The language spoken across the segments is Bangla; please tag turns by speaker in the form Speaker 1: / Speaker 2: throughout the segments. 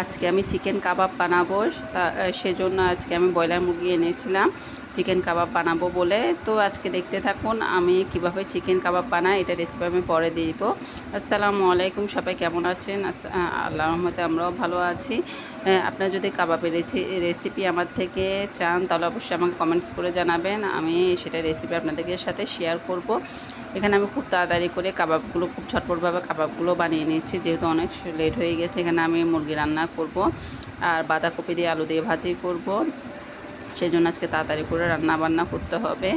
Speaker 1: আজকে আমি চিকেন কাবাব বানাবো। তা সেজন্য আজকে আমি ব্রয়লার মুরগি এনেছিলাম। চিকেন কাবাব বানাবো বলে। তো আজকে দেখতে থাকুন আমি কীভাবে চিকেন কাবাব বানাই, এটা রেসিপি আমি পরে দিব। আসসালামু আলাইকুম, সবাই কেমন আছেন? আল্লাহ রহমতে আমরাও ভালো আছি। আপনারা যদি কাবাবের রেসিপি আমার থেকে চান, তাহলে অবশ্যই আমাকে কমেন্টস করে জানাবেন। আমি সেটা রেসিপি আপনাদের সাথে শেয়ার করব। এখানে আমি খুব তাড়াতাড়ি করে কাবাবগুলো, খুব ঝটপটভাবে কাবাবগুলো বানিয়ে নিচ্ছি, যেহেতু অনেক লেট হয়ে গেছে। এখানে আমি মুরগি রান্না করব, আর বাঁধাকপি দিয়ে আলু দিয়ে ভাজি করব। সেই জন্য আজকে তাড়াতাড়ি করে রান্না বান্না করতে হবে।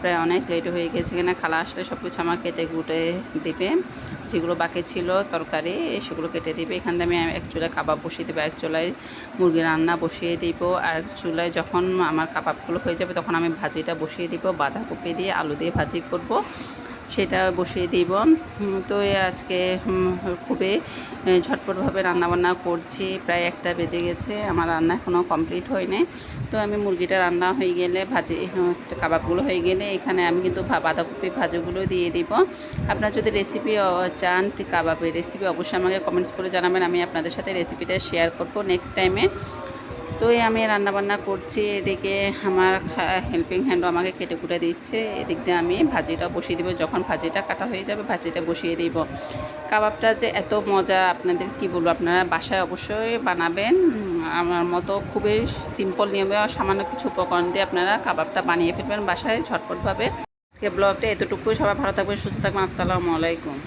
Speaker 1: প্রায় অনেক লেট হয়ে গেছে কিনা, খালা আসলে সব কিছু আমার কেটে গুটে দিবে। যেগুলো বাকি ছিল তরকারি, সেগুলো কেটে দিবে। এখান থেকে আমি এক চুলায় কাবাব বসিয়ে দেবো, এক চুলায় মুরগি রান্না বসিয়ে দিব। আর এক চুলায় যখন আমার কাবাবগুলো হয়ে যাবে, তখন আমি ভাজিটা বসিয়ে দিব, বাঁধাকপি দিয়ে আলু দিয়ে ভাজি করব। সেটা বসিয়ে দিব। তো আজকে খুবই ঝটপটভাবে রান্নাবান্না করছি। প্রায় একটা বেজে গেছে, আমার রান্না এখনও কমপ্লিট হয়নি। তো আমি মুরগিটা রান্না হয়ে গেলে, ভাজি কাবাবগুলো হয়ে গেলে, এখানে আমি কিন্তু বাঁধাকপি ভাজিগুলো দিয়ে দিব। আপনার যদি রেসিপি চান কাবাবের রেসিপি অবশ্যই আমাকে কমেন্টস করে জানাবেন। আমি আপনাদের সাথে রেসিপিটা শেয়ার করব নেক্সট টাইমে তো আমি রান্নাবান্না করছি, এদিকে আমার হেল্পিং হ্যান্ডও আমাকে কেটে কুটে দিচ্ছে। এদিক দিয়ে আমি ভাজিটা বসিয়ে দিব, যখন ভাজিটা কাটা হয়ে যাবে ভাজিটা বসিয়ে দিব। কাবাবটা যে এত মজা, আপনাদের কি বলব, আপনারা বাসায় অবশ্যই বানাবেন। আমার মতো খুবই সিম্পল নিয়মে সামান্য কিছু উপকরণ দিয়ে আপনারা কাবাবটা বানিয়ে ফেলবেন বাসায় ঝটপটভাবে। আজকে ব্লগটা এতটুকুই, সবাই ভালো থাকবেন, সুস্থ থাকবেন, আসসালামু আলাইকুম।